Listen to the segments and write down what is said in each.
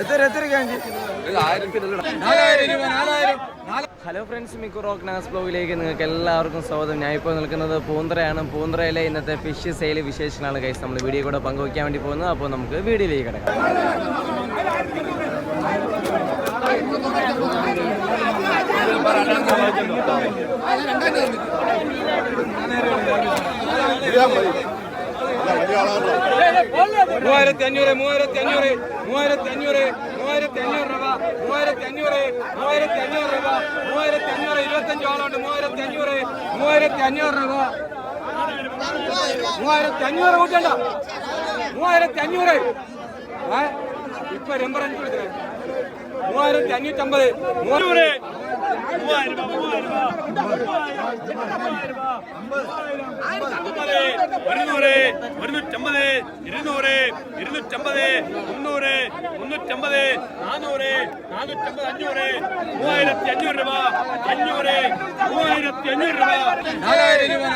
എത്ര എത്ര hello friends മിക്കു റോക്ക് നാസ് ബ്ലോഗിലേക്ക് നിങ്ങൾക്ക് എല്ലാവർക്കും സ്വാഗതം. ഞാൻ ഇപ്പോൾ നിൽക്കുന്നത് പൂന്തറയാണ്. പൂന്തറയിലെ ഇന്നത്തെ ഫിഷ് സെയിൽ വിശേഷങ്ങളാണ് കൈസ് നമ്മൾ വീഡിയോ കൂടെ പങ്കുവയ്ക്കാൻ വേണ്ടി പോകുന്നത്. അപ്പോൾ നമുക്ക് വീഡിയോയിലേക്ക് കിടക്കാം. മൂവായിരത്തി അഞ്ഞൂറ് മൂവായിരത്തി അഞ്ഞൂറ് മൂവായിരത്തി അഞ്ഞൂറ് മൂവായിരത്തി അഞ്ഞൂറ് രൂപ മൂവായിരത്തി അഞ്ഞൂറ് മൂവായിരത്തി അഞ്ഞൂറ് രൂപ മൂവായിരത്തി അഞ്ഞൂറ് ഇരുപത്തഞ്ച് ആളുണ്ട് മൂവായിരത്തി അഞ്ഞൂറ് മൂവായിരത്തി അഞ്ഞൂറ് രൂപ മൂവായിരത്തി അഞ്ഞൂറ് കൂട്ടണ്ട മൂവായിരത്തി അഞ്ഞൂറ് ഇപ്പൊ നമ്പർ അഞ്ചു കൊടുത്തേ മൂവായിരത്തി അഞ്ഞൂറ്റമ്പത് മൂന്നൂറ് ഒരുന്നൂറ് ഒരുന്നൂറ്റമ്പത് ഇരുന്നൂറ് ഇരുന്നൂറ്റമ്പത് മുന്നൂറ് മുന്നൂറ്റമ്പത് നാനൂറ് നാനൂറ്റമ്പത് അഞ്ഞൂറ് മൂവായിരത്തി അഞ്ഞൂറ് രൂപ അഞ്ഞൂറ് മൂവായിരത്തി അഞ്ഞൂറ് രൂപ നാലായിരം രൂപ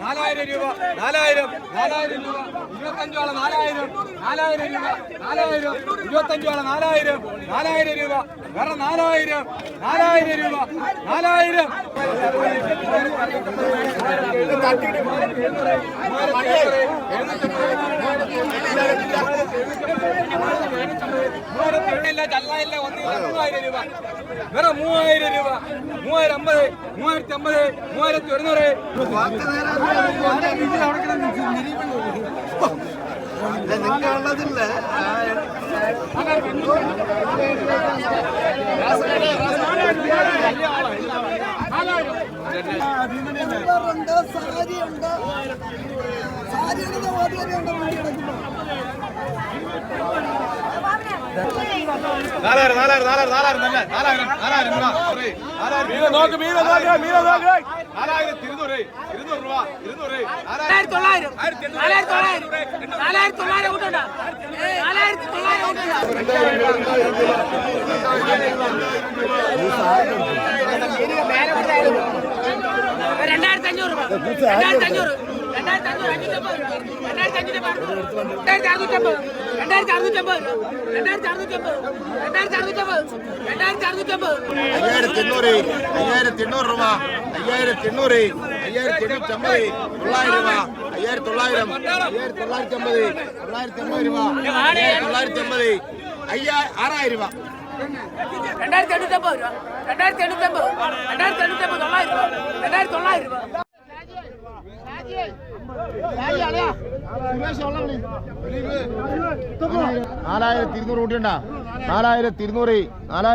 നാലായിരം രൂപ നാലായിരം നാലായിരം രൂപ ഇരുപത്തഞ്ചോളം നാലായിരം നാലായിരം രൂപ നാലായിരം ഇരുപത്തഞ്ചോളം നാലായിരം നാലായിരം രൂപ വേറെ നാലായിരം നാലായിരം രൂപ നാലായിരം. ചല്ലായില്ല ഒന്നില്ല മൂവായിരം രൂപ. വേറെ മൂവായിരം രൂപ. മൂവായിരം അമ്പത് മൂവായിരത്തി അമ്പത് മൂവായിരത്തി ഒരുന്നൂറ്. ഉണ്ട് സാരിയുണ്ട് സാരിയുടെ ഓടിയുണ്ട് നാലായിരം നാലായിരം നാലായിരം നാലായിരം തന്നെ. നാലായിരം നാലായിരം മീന നോക്ക് മീന നോക്ക് മീന നോക്ക്. നാലായിരം ഇരുന്നൂറ് ഇരുന്നൂറ് രൂപ ഇരുന്നൂറ് നാലായിരത്തി തൊള്ളായിരം. നാലായിരത്തി തൊള്ളായിരം. നാലായിരത്തി തൊള്ളായിരം കൂട്ടണ്ട നാലായിരത്തി തൊള്ളായിരം കൂട്ടണ്ട രണ്ടായിരത്തി അഞ്ഞൂറ് രൂപ. രണ്ടായിരത്തി അഞ്ഞൂറ്. രണ്ടായിരത്തി അഞ്ഞൂറ് അഞ്ഞൂറ്റമ്പത് രണ്ടായിരത്തി അഞ്ഞൂറ്റമ്പത്. രണ്ടായിരത്തി അറുന്നൂറ്റമ്പത് രണ്ടായിരത്തി അറുന്നൂറ്റമ്പത് രണ്ടായിരത്തി അറുന്നൂറ്റമ്പത് രണ്ടായിരത്തി അറുന്നൂറ്റമ്പത് രണ്ടായിരത്തി അറുന്നൂറ്റമ്പത് അയ്യായിരത്തി എണ്ണൂറ് അയ്യായിരത്തി എണ്ണൂറ് രൂപ. അയ്യായിരത്തി എണ്ണൂറ് അയ്യായിരത്തി എണ്ണൂറ്റമ്പത് തൊള്ളായിരം രൂപ. അയ്യായിരത്തി തൊള്ളായിരം അയ്യായിരത്തി തൊള്ളായിരത്തി അമ്പത് തൊള്ളായിരത്തി അമ്പത് രൂപ. അയ്യായിരത്തി തൊള്ളായിരത്തി അമ്പത് അയ്യാ ആറായിരം രൂപ. രണ്ടായിരത്തി എണ്ണൂറ്റമ്പത് രൂപ. രണ്ടായിരത്തി എണ്ണൂറ്റമ്പത് രണ്ടായിരത്തി എണ്ണൂറ്റമ്പത് തൊള്ളായിരം രൂപ രണ്ടായിരത്തി തൊള്ളായിരം രൂപ നാലായിരത്തി ഇരുന്നൂറ് കൂട്ടിയുണ്ടാ നാലായിരത്തി ഇരുന്നൂറ് നാലായിരത്തി